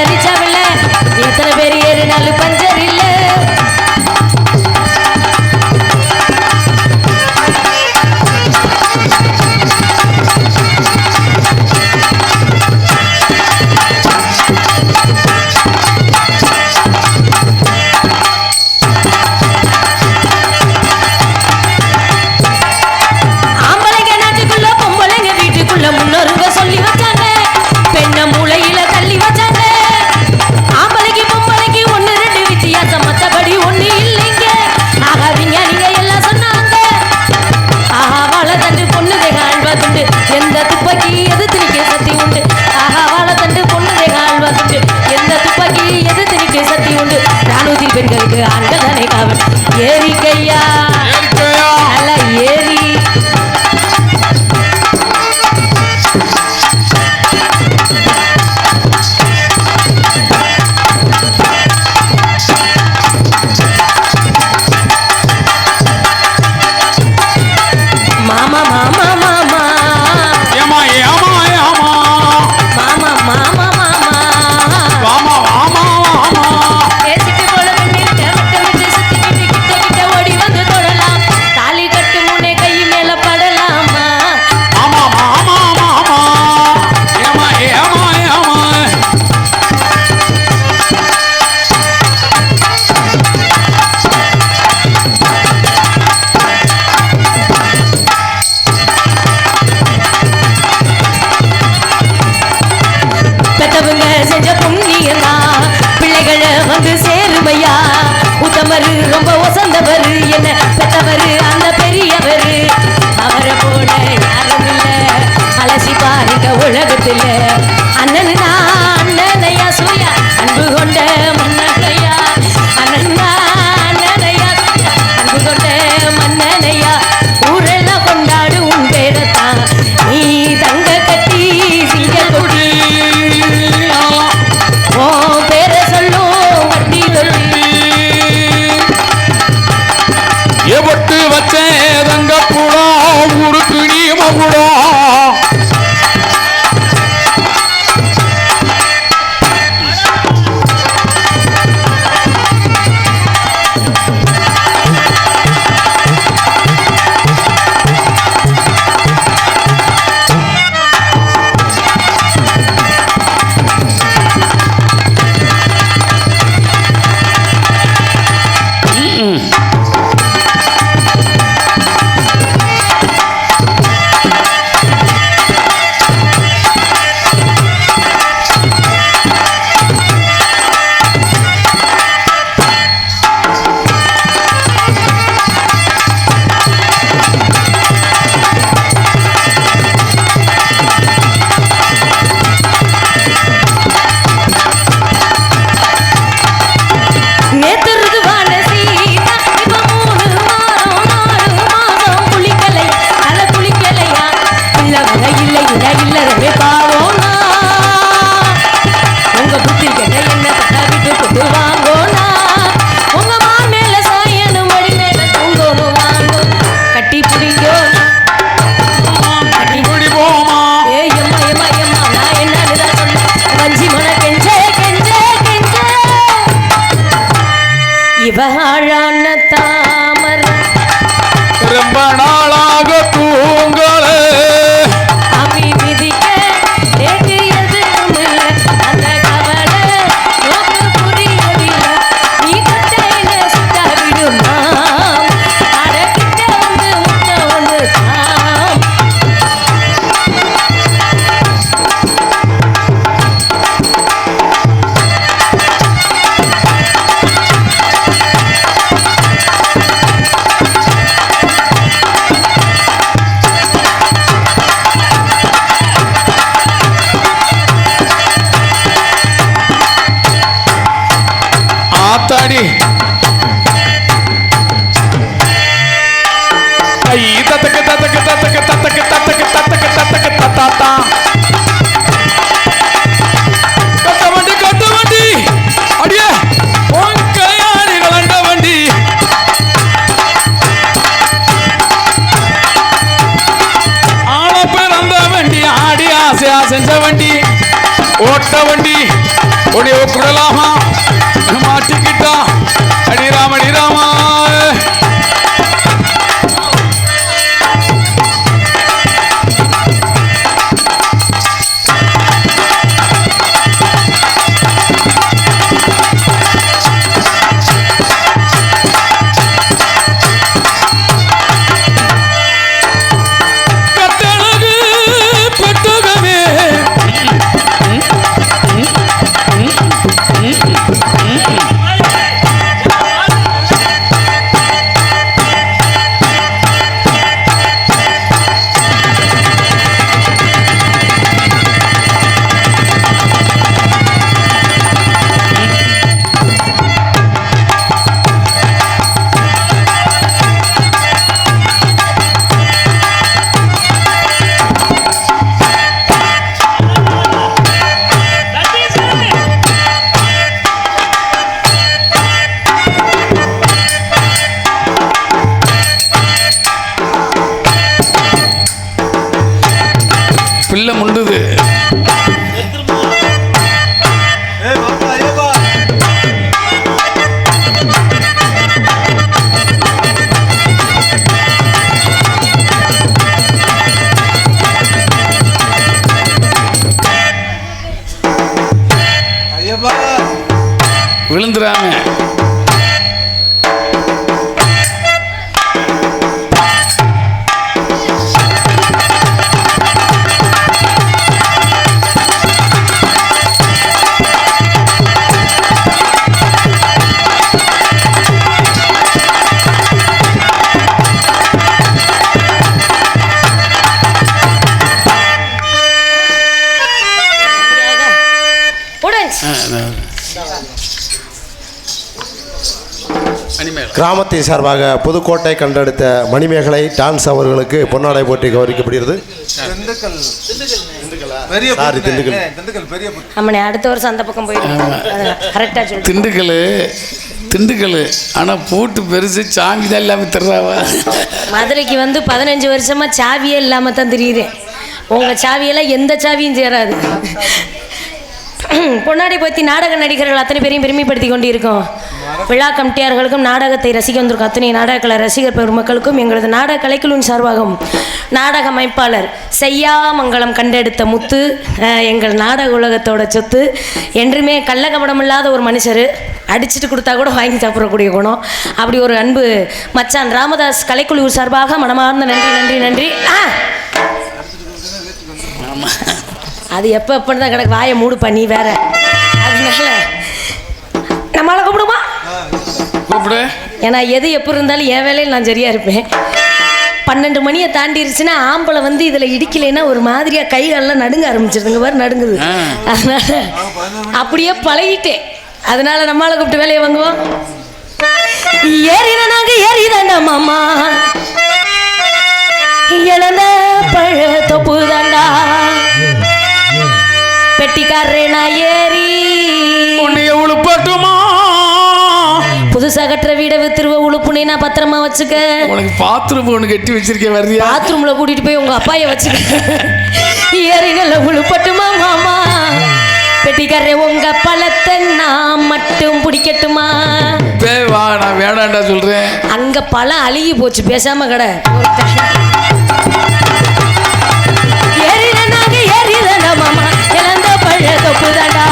Jerry, লাগিলা লাগিলা লাগিলা রে পারো না ஓட்ட வண்டி உடைய குடலாமா? விழுந்துடாம கிராமத்தின் சார்பாக புதுக்கோட்டை கண்டெடுத்த மணிமேகலை டான்ஸ் அவர்களுக்கு பொன்னாடை போட்டி ஆமாண்ணே அடுத்த வருஷம் அந்த பக்கம் போயிடும் திண்டுக்கல் திண்டுக்கல். ஆனால் பூட்டு பெருசு சாமி தான் இல்லாமல் தர்றாவா? மதுரைக்கு வந்து பதினஞ்சு வருஷமா சாவியே இல்லாம தான் தெரியுறேன் உங்க சாவியெல்லாம் எந்த சாவியும் சேராது. பொன்னாடி பற்றி நாடக நடிகர்கள் அத்தனை பேரையும் பெருமைப்படுத்தி கொண்டிருக்கோம். விழா கமிட்டியார்களுக்கும் நாடகத்தை ரசிக்க வந்திருக்கும் அத்தனை நாடகக்கலை ரசிகர் பெருமக்களுக்கும் எங்களது நாடக கலைக்குழுவின் சார்பாகவும் நாடக அமைப்பாளர் செய்யாமங்கலம் கண்டெடுத்த முத்து எங்கள் நாடக உலகத்தோட சொத்து என்றுமே கள்ளக்கபடம் இல்லாத ஒரு மனுஷர். அடிச்சுட்டு கொடுத்தா கூட வாங்கி சாப்பிடக்கூடிய குணம். அப்படி ஒரு அன்பு மச்சான் ராமதாஸ் கலைக்குழு சார்பாக மனமார்ந்த நன்றி நன்றி நன்றி. ஆ! அது எப்போ எப்போன்னு தான் கிடக்கு. வாயை மூடு பண்ணி வேற. அதனால நம்மளால கூப்பிடுமா? கூப்பிடு. ஏன்னா எது எப்போ இருந்தாலும் என் வேலையில் நான் சரியா இருப்பேன். பன்னெண்டு மணியை தாண்டிருச்சுன்னா ஆம்பளை வந்து இதில் இடிக்கலைன்னா ஒரு மாதிரியா கைகாலெல்லாம் நடுங்க ஆரம்பிச்சிருதுங்க. பாரு நடுங்குது. அதனால அப்படியே பழகிட்டேன். அதனால நம்மளால கூப்பிட்டு வேலையை வாங்குவோம். ஏறின நாங்க ஏறிதாண்டா மாமா. இழந்த பழ தொப்பு தாண்டா பெட்டிக்காரே நான் ஏறி கட்டுற வீடை வித்துருவ உழுப்புனே நான் பத்திரமா வச்சுக்க. உனக்கு பாத்ரூம் ஒன்று கட்டி வச்சிருக்கேன் வர்றியா? பாத்ரூம்ல கூட்டிட்டு போய் உங்க அப்பாய வச்சுக்க. நல்ல உழுப்பட்டுமா மாமா? பெட்டிக்காரே உங்க பழத்தை நான் மட்டும் பிடிக்கட்டுமா? வா நான் வேணாண்டா சொல்றேன். அங்க பழம் அழுகி போச்சு பேசாம கடை. ஏறின நாங்க ஏறிதாண்டா மாமா. இழந்த பழ தொப்பு தாண்டா